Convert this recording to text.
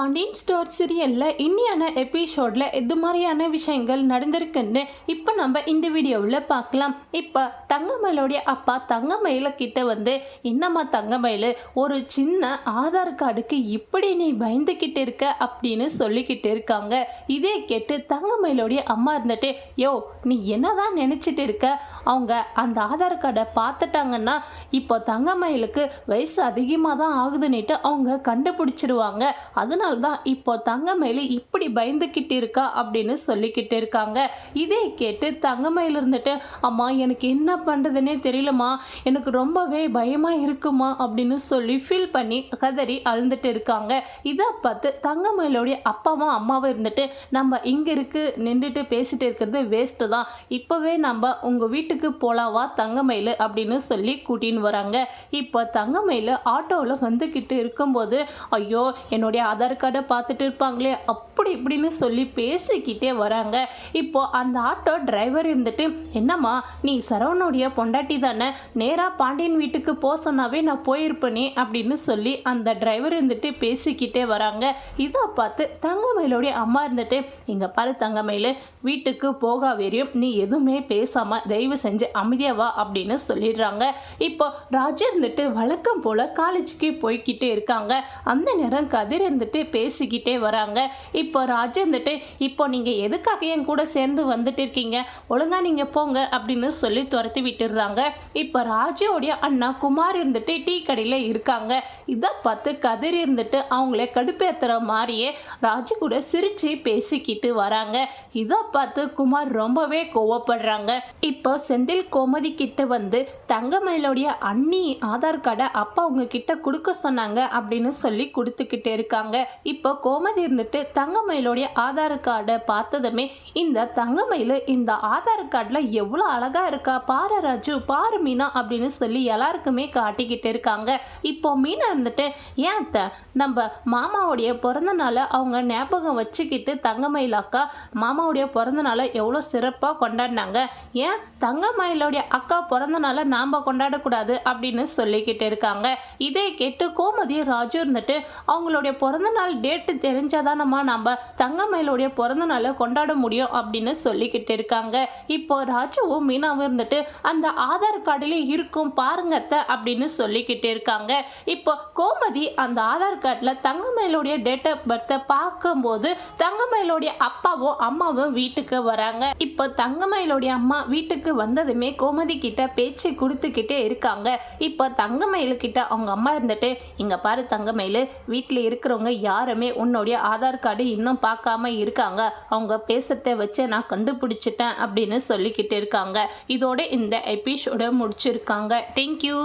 Pandian store சீரியலில் இன்னியான எபிசோடில் எது மாதிரியான விஷயங்கள் நடந்திருக்குன்னு இப்போ நம்ம இந்த வீடியோவில் பார்க்கலாம். இப்போ தங்கமயிலோடைய அப்பா தங்கமயில கிட்ட வந்து என்னம்மா தங்கமயில் ஒரு சின்ன ஆதார் கார்டுக்கு இப்படி நீ பயந்துக்கிட்டு இருக்க? அப்படின்னு சொல்லிக்கிட்டு இருக்காங்க. இதே கேட்டு தங்கமயிலோடைய அம்மா இருந்துட்டு யோ நீ என்னதான் நினச்சிட்டு இருக்க? அவங்க அந்த ஆதார் கார்டை பார்த்துட்டாங்கன்னா இப்போ தங்கமயிலுக்கு வயசு அதிகமாக தான் ஆகுதுன்னுட்டு அவங்க கண்டுபிடிச்சிருவாங்க. அதனால தான் இப்போ தங்கமயில் இப்படி பயந்துக்கிட்டு இருக்கா அப்படின்னு சொல்லிக்கிட்டு இருக்காங்க இதே கேட்டு தங்கமயில் இருந்துட்டு அம்மா எனக்கு என்ன பண்ணுறதுனே தெரியலம்மா. எனக்கு ரொம்பவே பயமாக இருக்குமா? அப்படின்னு சொல்லி ஃபீல் பண்ணி கதறி அழுந்துட்டு இருக்காங்க இதை பார்த்து தங்கமயிலோடைய அப்பாவும் அம்மாவும் இருந்துட்டு நம்ம இங்கே இருக்கு நின்றுட்டு பேசிட்டு இருக்கிறது வேஸ்ட்டு தான். இப்போவே நம்ம உங்கள் வீட்டுக்கு போலாவா தங்கமயில் அப்படின்னு சொல்லி கூட்டின்னு வராங்க. இப்போ தங்கமயில் ஆட்டோவில் வந்துக்கிட்டு இருக்கும்போது ஐயோ என்னுடைய ஆதார் கடை பார்த்துட்டு இருப்பாங்களே அப்படி இப்படின்னு சொல்லி பேசிக்கிட்டே வராங்க. இப்போ அந்த ஆட்டோ டிரைவர் இருந்துட்டு என்னம்மா நீ சரவணுடைய பொண்டாட்டி தானே? நேராக பாண்டியன் வீட்டுக்கு போக சொன்னாவே நான் போயிருப்பேனே அப்படின்னு சொல்லி அந்த டிரைவர் இருந்துட்டு பேசிக்கிட்டே வராங்க. இதை பார்த்து தங்கமயிலுடைய அம்மா இருந்துட்டு இங்கே பாரு தங்கமயில் வீட்டுக்கு போக வரையும் நீ எதுவுமே பேசாமல் தயவு செஞ்சு அமைதியாவா அப்படின்னு சொல்லிடுறாங்க. இப்போ ராஜா இருந்துட்டு வழக்கம் போல் காலேஜுக்கு போய்கிட்டே இருக்காங்க. அந்த நேரம் கதிர் இருந்துட்டு பேசிக்கிட்டே வராங்க. இப்போ ராஜா இருந்துட்டு இப்போ நீங்கள் எதுக்காக என் கூட சேர்ந்து வந்துட்டு இருக்கீங்க? ஒழுங்காக நீங்கள் போங்க அப்படின்னு சொல்லி துரத்தி விட்டுடுறாங்க. இப்போ ராஜாவுடைய அண்ணா குமார் இருந்துட்டு டீ கடையில் இருக்காங்க. இதை பார்த்து கதிர் இருந்துட்டு அவங்கள கடுப்பேற்றுற மாதிரியே ராஜு கூட சிரித்து பேசிக்கிட்டு வராங்க. இதை பார்த்து குமார் ரொம்பவே கோவப்படுறாங்க. இப்போ செந்தில் கோமதி கிட்ட வந்து தங்கமயிலுடைய அண்ணி ஆதார் கார்டை அப்பா அவங்க கிட்ட கொடுக்க சொன்னாங்க அப்படின்னு சொல்லி கொடுத்துக்கிட்டு இருக்காங்க. இப்போ கோமதி இருந்துட்டு தங்கமயிலுடைய ஆதார் கார்டை பார்த்ததுமே இந்த தங்கமயில் இந்த ஆதார் கார்டில் எவ்வளோ அழகா இருக்கா? பாரு ராஜு பாரு மீனா அப்படின்னு சொல்லி எல்லாருக்குமே காட்டிக்கிட்டு இருக்காங்க. இப்போ மீனா இருந்துட்டு ஏன் அத்தை நம்ம மாமாவுடைய பிறந்த நாளை அவங்க ஞாபகம் வச்சுக்கிட்டு தங்கமயில் அக்கா மாமாவுடைய பிறந்த நாளை எவ்வளோ சிறப்பாக கொண்டாடினாங்க? ஏன் தங்கமயிலுடைய அக்கா பிறந்த நாளை நாம் கொண்டாடக்கூடாது? அப்படின்னு சொல்லிக்கிட்டு இருக்காங்க. இதே கேட்டு கோமதி ராஜு இருந்துட்டு அவங்களுடைய பிறந்த நாள் டேட்டு தெரிஞ்சாதானம்மா நம்ம தங்கமயிலுடைய பிறந்த நாளை கொண்டாட முடியும் அப்படின்னு சொல்லிக்கிட்டு இருக்காங்க. இப்போ ராஜுவும் மீனாவும் இருந்துட்டு அந்த ஆதார் கார்டிலே இருக்கும் பாருங்கத்த அப்படின்னு சொல்லிக்கிட்டு இருக்காங்க. இப்போ கோமதி அந்த ஆதார் கார்டில் தங்கமயிலுடைய டேட் ஆஃப் பர்த்தை பார்க்கும்போது தங்கமயிலுடைய அப்பாவும் அம்மாவும் வீட்டுக்கு வராங்க. இப்போ தங்கமயிலுடைய அம்மா வீட்டுக்கு வந்ததுமே கோமதி கிட்ட பேச்சு கொடுத்துக்கிட்டே இருக்காங்க. இப்போ தங்கமயிலு கிட்ட அவங்க அம்மா இருந்துட்டு இங்கே பாரு தங்கமயிலு வீட்டில் இருக்கிறவங்க யாருமே உன்னுடைய ஆதார் கார்டு இன்னும் பார்க்காம இருக்காங்க. அவங்க பேசுறத வச்சு நான் கண்டுபிடிச்சிட்டேன் அப்படின்னு சொல்லிக்கிட்டு இருக்காங்க. இதோட இந்த எபிசோட முடிச்சிருக்காங்க. தேங்க்யூ